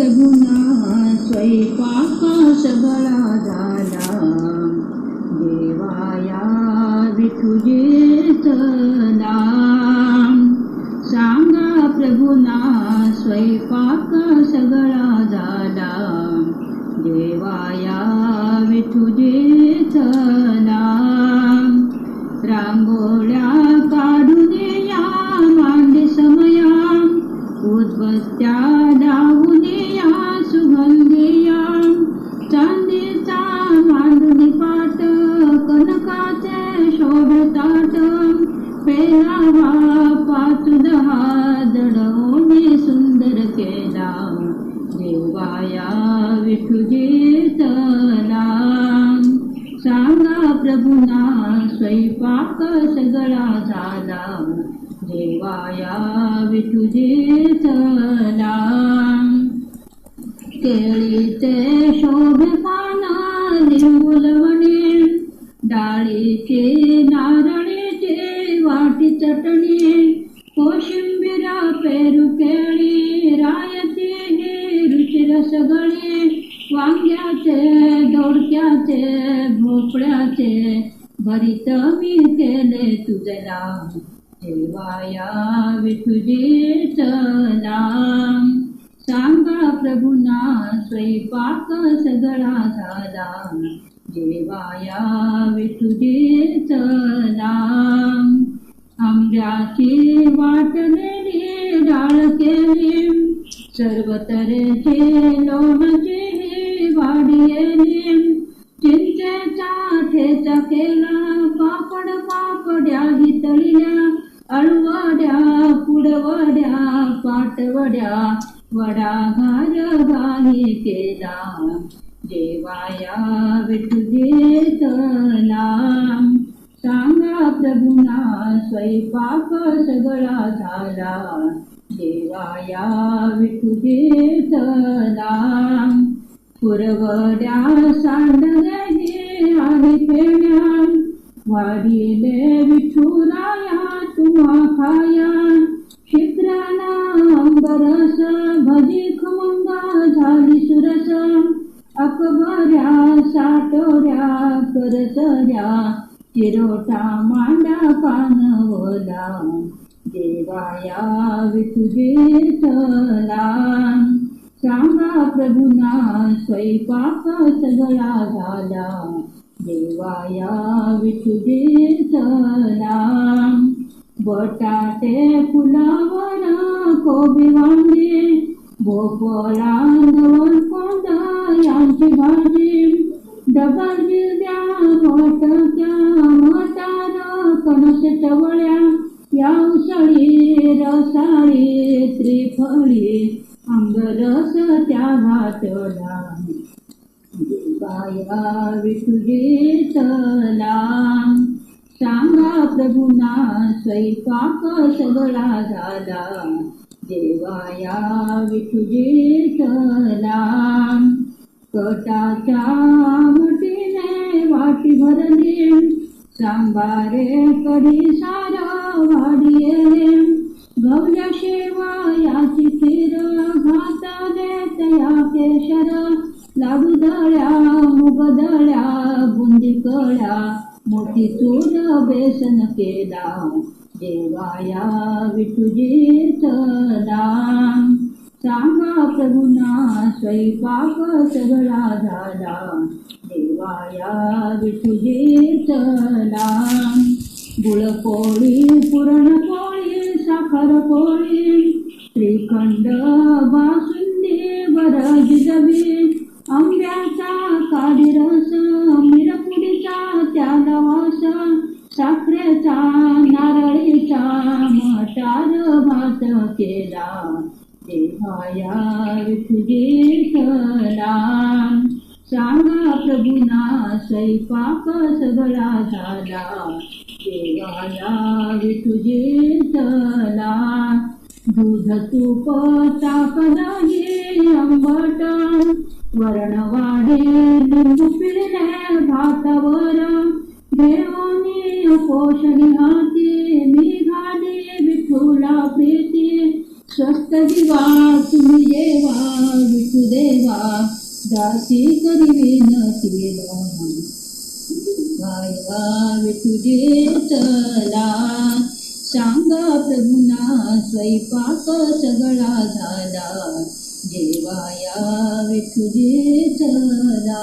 प्रभुना स्वयंपाका सगळा झाला देवाया विठुजेच नाम सांगा प्रभुना स्वयंपाका सगळा त्या लावून या या चांदीचा मांडून पाट कनकाचे शोभताट पेरावा पाचू दहा दडवणे सुंदर केला. देवाया विठुजेच नाम सांगा प्रभुना स्वयंपाक सगळा झाला. देवाया विठुजेच नाम केळीचे शोभे पान लिंबुलवणे डाळीचे नारळीचे वाटी चटणी कोशिंबिरा पेरू केळी रायचे हे रुची रसगळे वांग्याचे दोडक्याचे भोपळ्याचे भरीत मी केले तुझला देवाया विठुजे नाम सांगा प्रभुना स्वयंपाक सगळा झाला. देवाया विठुजे नाम आंब्याची वाटलेली डाळ केली. सर्व तऱ्हेचे लोणचे वाढीये चिंचेचा ठेचा केला पापड अळवड्या पुडवाड्या पाटवड्या वडा घार गाही केला. देवाया विठू नाम सांगा प्रभुना स्वयंपाक सगळा झाला. देवाया विठू नाम पुरवड्या सांडले आणि पेण्या वाढिले विठुराया तुम्हा खाया शिखराला अंबरस भजी खमंगा झाली सुरस. अकबऱ्या साटोऱ्या करसऱ्या चिरोटा मांडा पानवला. देवाया विठुजे चला सांगा प्रभुना स्वयंपाक सगळा झाला. देवाया विठुजेच नाम बटाटे फुलावर कोबी वांगे भोपळा नवल कोंड यांची भाजी डबल जिल्ह्या मोठ्या मतार कणस चवळ्या. या उसळी रसाळी त्रिफळी अंगरस त्या घातला देवाया विठुजेच नाम सांगा प्रभुना स्वयंपाक सगळा झाला। देवाया विठुजे नाम कटाच्या मुठीने वाटी भरली। सांबारे कढी सारा वाढिये। गवल्या शेवायाची खीर घाताने तया केशरा लाडू दळ्या मुग दळ्या बुंदी कळ्या मोठी चूर बेसन केला देवाया विठुजीत दाम सांगा प्रभुना स्वयंपाक सगळा झाला. देवाया विठुजीत दाम गुळपोळी पुरणपोळी साखर पोळी श्रीखंड बासुंदी बरज डबी आंब्याचा काळी रस मिरपुडीचा त्याला वास साखरेचा नारळीचा मटार भात केला. देवाया विठुजीच नाम सांगा प्रभुना स्वयंपाक सगळा झाला. देवाया विठुजीच नाम दूध तूप टाकलं आंबट वरण वाढे लिंबू पिळले भातावर देवानी पोषणी हाती मी घाले विठुला प्रीती. स्वस्त दिवा तुम्ही देवा विठू देवा. दासी करीन सेवा गायवा विठू चला. सांगा प्रभुना स्वयंपाक सगळा झाला. जेवाया विठुजे चला